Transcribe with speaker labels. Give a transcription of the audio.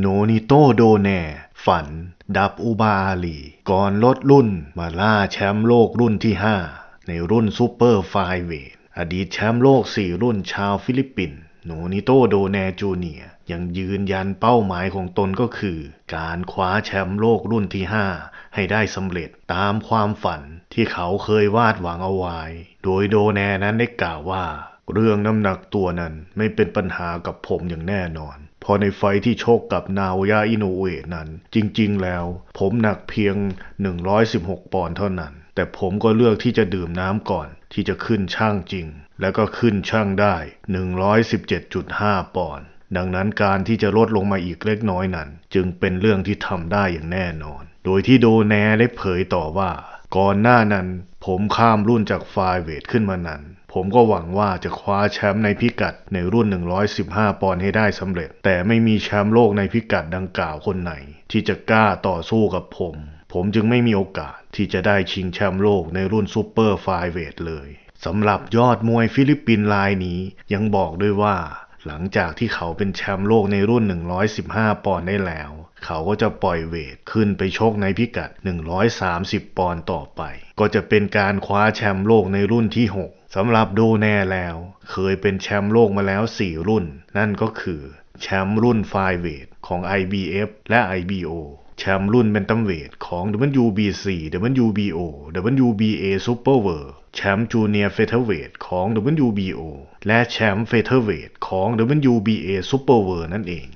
Speaker 1: โนนิโตโดแน่ ฝัน ดับอุบาลี ก่อนลดรุ่นมาล่าแชมป์โลกรุ่นที่ 5 ในรุ่นซูเปอร์ไฟเวทอดีตแชมป์โลก 4 รุ่นชาวฟิลิปปินส์โนนิโตโดแนจูเนียยังยืนยันเป้าหมายของตนก็คือ การคว้าแชมป์โลกรุ่นที่ 5 ให้ได้สำเร็จตามความฝันที่เขาเคยวาดหวังเอาไว้ โดยโดแนนั้นได้กล่าวว่า เรื่องน้ำหนักตัวนั้นไม่เป็นปัญหากับผมอย่างแน่นอน พราะในไฟที่โชกกับนาวยาอิโนเอะนั้น จริงๆแล้ว ผมหนักเพียง 116 ปอนด์เท่านั้น แต่ผมก็เลือกที่จะดื่มน้ำก่อน ที่จะขึ้นช่างจริง แล้วก็ขึ้นช่างได้ 117.5 ปอนด์ดังนั้นการที่จะลดลงมาอีกเล็กน้อยนั้น จึงเป็นเรื่องที่ทำได้อย่างแน่นอน โดยที่โดแนได้เผยต่อว่า ก่อนหน้านั้น ผมข้ามรุ่นจากไฟเวทขึ้นมานั้น ผมก็หวังว่าจะคว้าแชมป์ในพิกัดในรุ่น 115 ปอนด์ให้ได้สำเร็จ แต่ไม่มีแชมป์โลกในพิกัดดังกล่าวคนไหน ที่จะกล้าต่อสู้กับผม ผมจึงไม่มีโอกาสที่จะได้ชิงแชมป์โลกในรุ่นซูเปอร์ไฟเวทเลยสำหรับยอดมวยฟิลิปปินส์รายนี้ยังบอกด้วยว่า หลังจากที่เขาเป็นแชมป์โลกในรุ่น 115 ปอนด์ได้แล้ว เขาก็จะปล่อยเวทขึ้นไปชกในพิกัด 130 ปอนด์ต่อไป ก็จะเป็นการคว้าแชมป์โลกในรุ่นที่ 6สำหรับโดแน่แล้ว เคยเป็นแชมป์โลกมาแล้ว 4 รุ่น นั่นก็คือ แชมป์รุ่นไฟเวทของ IBF และ IBO แชมป์รุ่นเบนตัมเวทของ WBC WBO WBA Super World แชมป์จูเนียร์เฟเธอร์เวทของ WBO และแชมป์เฟเธอร์เวทของ WBA Super World นั่นเอง